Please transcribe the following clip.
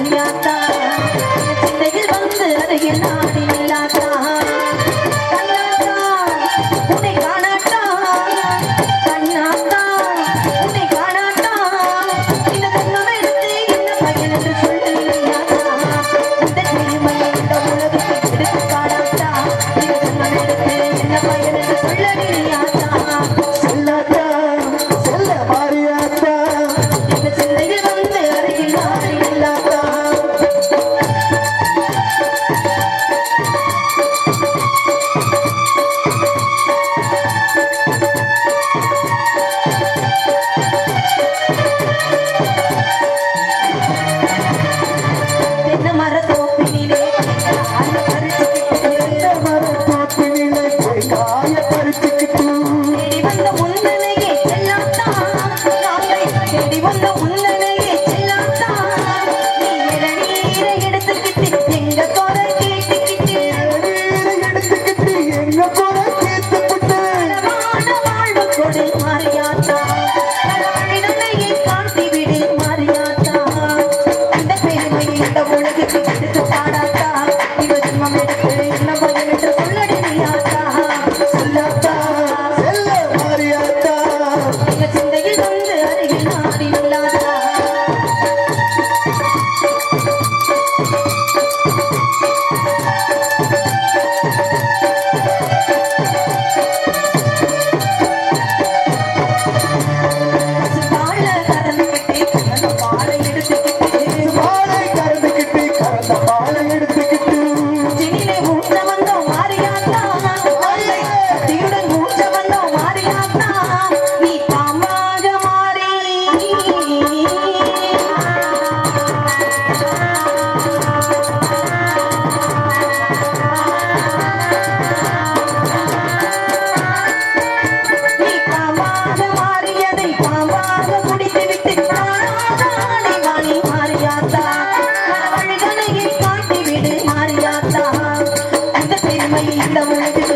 மாரியாத்தா சிந்தையில் வந்து அருகில் நாடி. Hasta buena Thank you. Bintang.